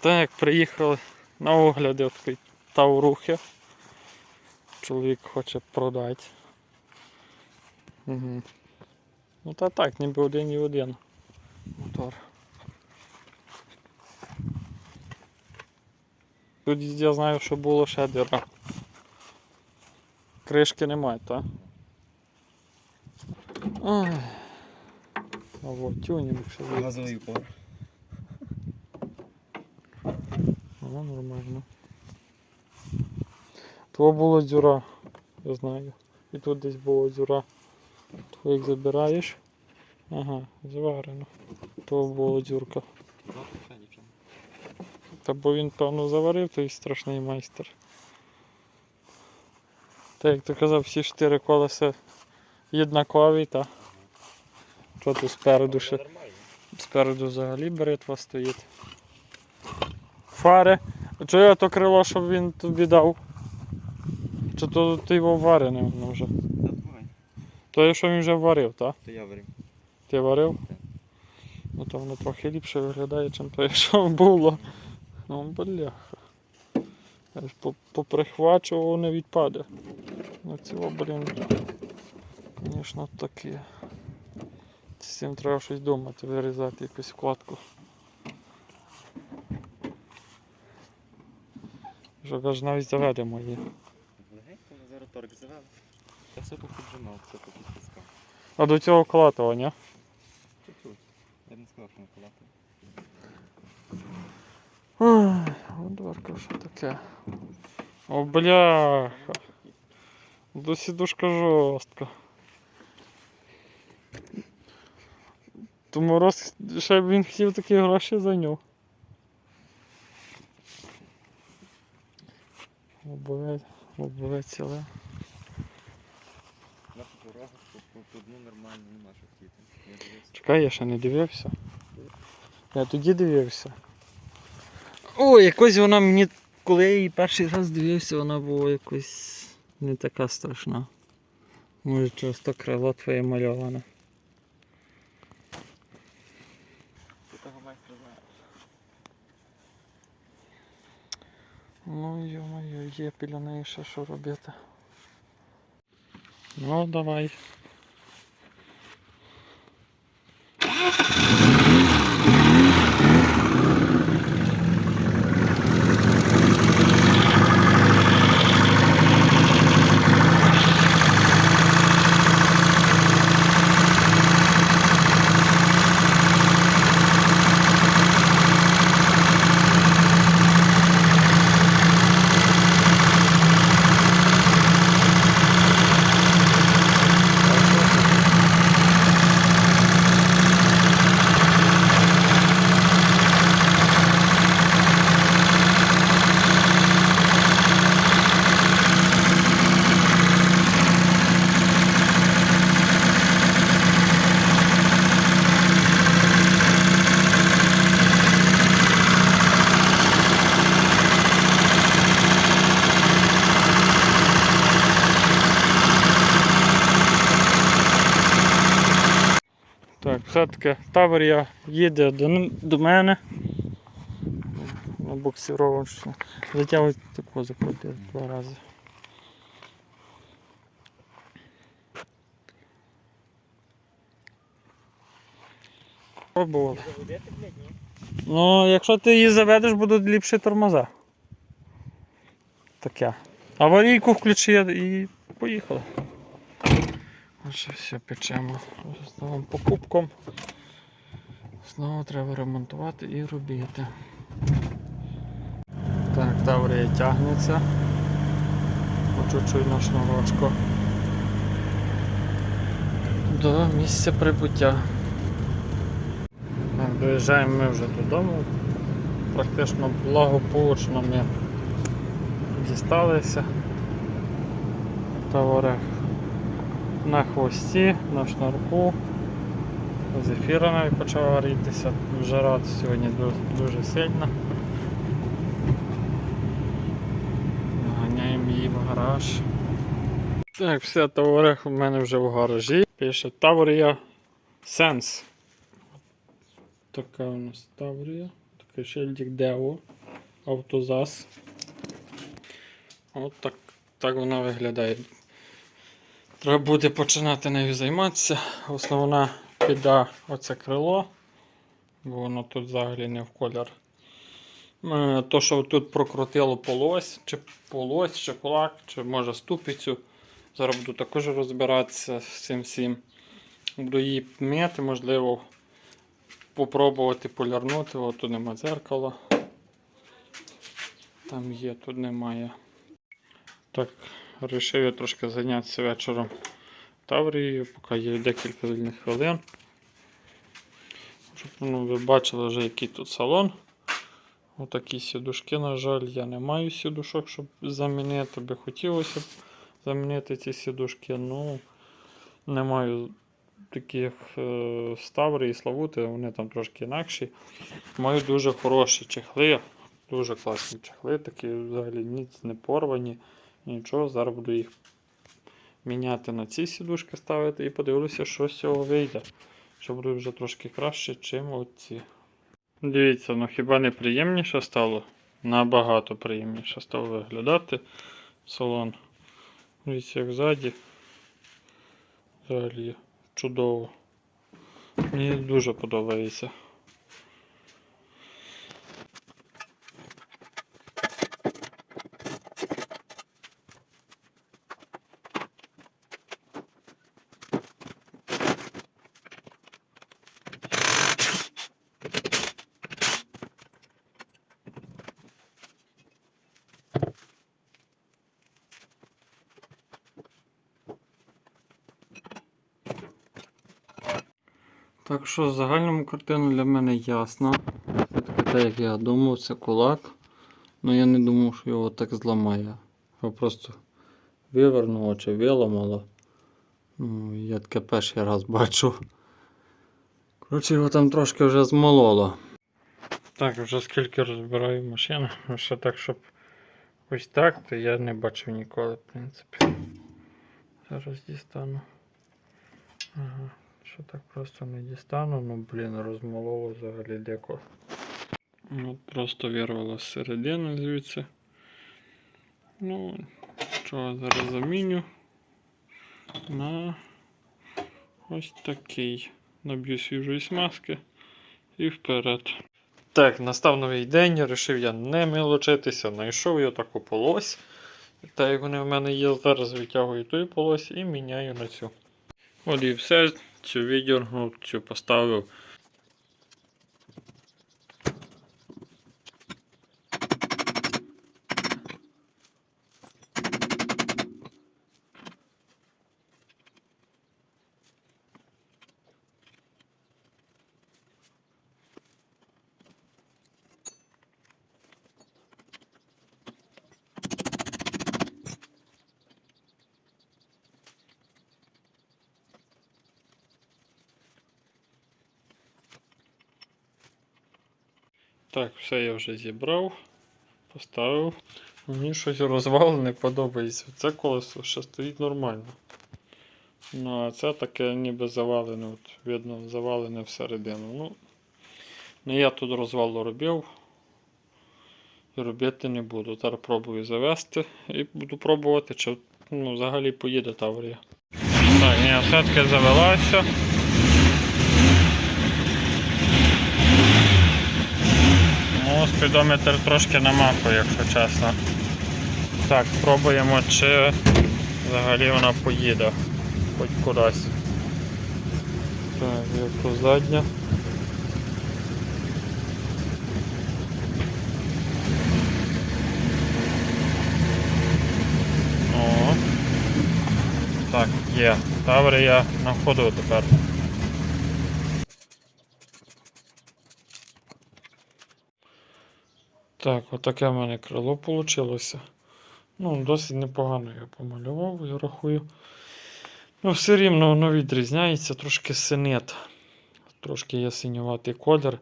Так, приїхали на огляди такий Таурухи. Чоловік хоче продати. Угу. Ну та так, ніби один і один мотор. Тут я знаю, що було ще дира. Кришки немає, так? Ой. А вот тюнінг ще. Газовий упор. Ну, нормально. То була дзюра, я знаю. І тут десь була дзюра. То як забираєш. Ага, зварено. То була дзюрка. Та бо він, певно, заварив той страшний майстер. Та як ти казав, всі чотири колеса єднакові, та. Що тут спереду ще? Спереду взагалі бритва стоїть. Фари. А чого я то крило, щоб він тобі дав? Чи то ти його варене воно вже? То є, що він вже варив, так? То я варив. Ти варив? Ну то воно трохи ліпше виглядає, чим те, що було. Ну, бляха. Я ж по- поприхвачував, не відпаде. Ну цього, блін. Звісно, таке. З цим треба щось думати, вирізати якусь вкладку. Щоб аж навіть заведемо її. Легенько зараз торг завели. Я все піджимав, все тут підтискав. А до цього колатова, ні? Чуть-чуть. Я б не сказав, що не колати. Ой, Дворка, що таке? О, бляха. До сідушка жорстка. Тому роз ще б він хотів такі гроші за Обов'язь, обов'язь, але. На порогах по, по, по дну нормально нема що хотіти. Чекай, я ще не дивився. Я тоді дивився. О, якось вона мені, коли я її перший раз дивився, вона була якось не така страшна. Може через то крило твоє мальоване. Ну йо-моє, є біля неї ще що робити. Ну, давай. Так, все-таки Таврія їде до, до мене. На буксировочну. Затягують таку закрутив два рази. Пробували. Ну, якщо ти її заведеш, будуть ліпші тормоза. Таке. Аварійку включи і поїхали. Отже, все печемо. З новим покупком. Знову треба ремонтувати і робити. Так, Таврія тягнеться. Чуть-чуть на шнурочку. До місця прибуття. Так, Доїжджаємо ми вже додому. Практично благополучно ми дісталися. Товарех на хвості, на шнурку. Зефіра навіть почала грітися. Жара сьогодні ду- дуже сильна. Ганяємо її в гараж. Так, все, товарех у мене вже в гаражі. Пише Таврія Sense. Така у нас Таврія. Такий шильдик Део. Автозас. От так, так вона виглядає. Треба буде починати нею займатися. Основна піда оце крило, бо воно тут взагалі не в колір. Е, То, що тут прокрутило полось, чи полось, чи кулак, чи може ступицю. Зараз буду також розбиратися з цим всім. Буду її м'яти, можливо, попробувати полярнути. От тут нема дзеркала. Там є, тут немає. Так, вирішив я трошки зайнятися вечором Таврією, поки є декілька вільних хвилин. Щоб ну, ви бачили вже, який тут салон. Отакі сідушки, на жаль, я не маю сідушок, щоб замінити. Би хотілося б замінити ці сідушки. Ну, не маю таких е, Ставри і Славути, вони там трошки інакші. Маю дуже хороші чехли, дуже класні чехли, такі взагалі ніц не порвані, нічого. Зараз буду їх міняти на ці сідушки ставити і подивлюся, що з цього вийде. Що буде вже трошки краще, чим оці. Дивіться, ну хіба не приємніше стало? Набагато приємніше стало виглядати салон. Дивіться, як ззаді. Взагалі чудово. Мені дуже подобається. Так що в загальному картину для мене ясна. Все-таки так, як я думав, це кулак. Ну я не думав, що його так зламає. Його просто вивернуло чи виламало. Ну, я таке перший раз бачу. Коротше, його там трошки вже змололо. Так, вже скільки розбираю машину, ще так, щоб ось так, то я не бачив ніколи, в принципі. Зараз дістану. Ага. Що так просто не дістану, ну блін, розмололо взагалі деко. От просто вирвало з середини звідси. Ну, що зараз заміню на ось такий. Наб'ю свіжої смазки і вперед. Так, настав новий день, вирішив я не милочитися, знайшов я таку полось. Так як вони в мене є, зараз витягую той полось і міняю на цю. От і все, цю віддергнув, цю поставив. Так, все я вже зібрав, поставив. Мені щось розвал не подобається. Це колесо ще стоїть нормально. Ну, а це таке ніби завалене, от, видно, завалене всередину. Ну, не я тут розвал робив. І робити не буду. Зараз пробую завести і буду пробувати, чи ну, взагалі поїде Таврія. Так, ні, все-таки завелася. Ну, спідометр трошки намахує, якщо чесно. Так, спробуємо, чи взагалі вона поїде хоч кудись. Так, яку задня. О. Так, є. Таврія на ходу тепер. Так, отаке в мене крило вийшло. Ну, досить непогано я помалював, я рахую. Ну, все рівно воно відрізняється, трошки синет. Трошки є синюватий колір.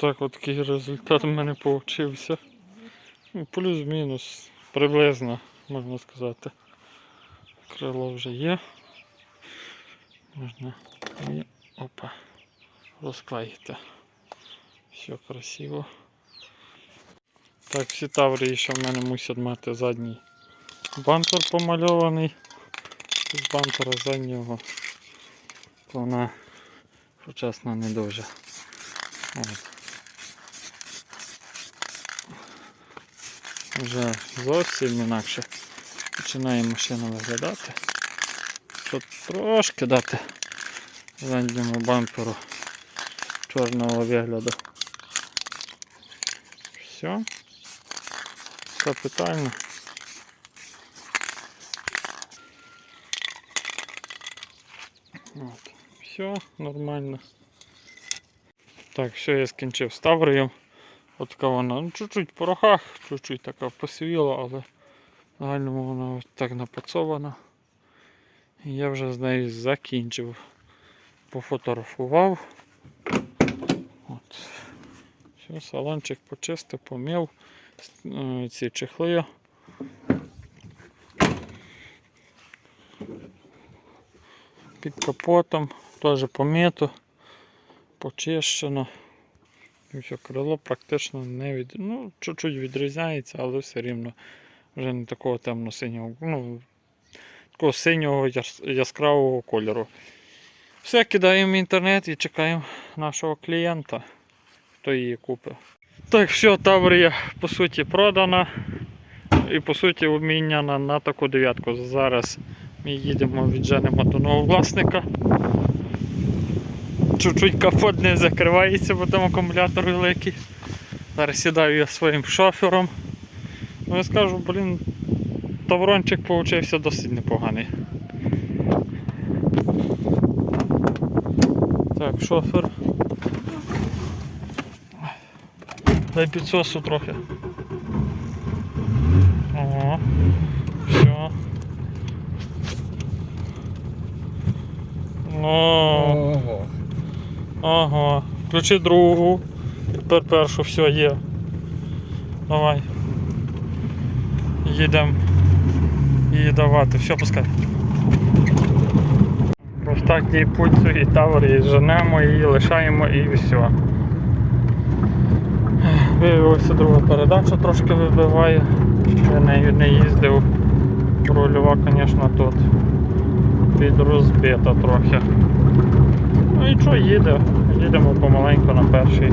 Так, от такий результат у мене вийшов. Ну, плюс-мінус, приблизно, можна сказати. Крило вже є. Можна і опа, розклеїти. Все красиво. Так, всі таврії ще в мене мусять мати задній бампер помальований. З бампера заднього. Вона, що не дуже. От. Вже зовсім інакше починає машина виглядати. Щоб трошки дати задньому бамперу чорного вигляду. Все. Капітально. От. Все нормально. Так, все, я скінчив з таврієм. От така вона, ну чуть-чуть в порохах, чуть-чуть така посивіла, але в загальному вона так напацована. І я вже з нею закінчив. Пофотографував. От. Все, салончик почистив, помив ці чехли. Під капотом теж помито, почищено. І все, крило практично не від... Ну, чуть-чуть відрізняється, але все рівно вже не такого темно-синього, ну, такого синього яскравого кольору. Все, кидаємо в інтернет і чекаємо нашого клієнта, хто її купить. Так, все, Таврія по суті продана. І по суті обміняна на таку дев'ятку. Зараз ми їдемо, відженемо до нового власника. Чуть-чуть капот не закривається, бо там акумулятор великий. Зараз сідаю я своїм шофером. Ну я скажу, блін, таврончик получився досить непоганий. Так, шофер. Дай підсосу трохи. Ого. Все. Ну. Ага. Включи другу. Тепер першу все є. Давай. Їдемо. Її давати. Все, пускай. Остатній путь і тавер, і женемо, і лишаємо і все. Виявилася друга передача трошки вибиває. Я нею не їздив. Рульова, звісно, тут підрозбита трохи. Ну і що, їде? Їдемо помаленьку на перший.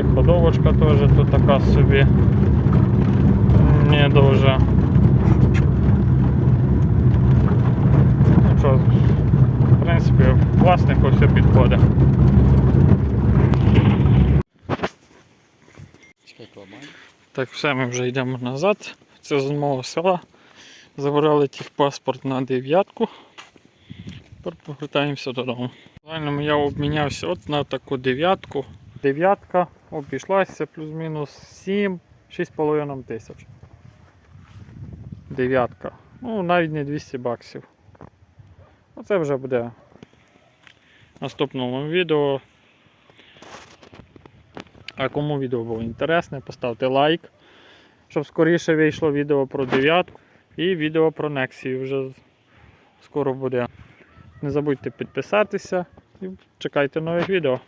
І ходовочка теж тут така собі. Не дуже. Ну що, в принципі, власнику все підходить. Чекай, кламай. Так, все, ми вже йдемо назад. Це з мого села. Забрали техпаспорт на дев'ятку. Тепер повертаємося додому. Загально я обмінявся от на таку дев'ятку. Дев'ятка обійшлася плюс-мінус 7, 6,5 тисяч. Дев'ятка. Ну, навіть не 200 баксів. Оце вже буде в наступному відео. А кому відео було інтересне, поставте лайк, щоб скоріше вийшло відео про дев'ятку і відео про Нексію вже скоро буде. Не забудьте підписатися і чекайте нових відео.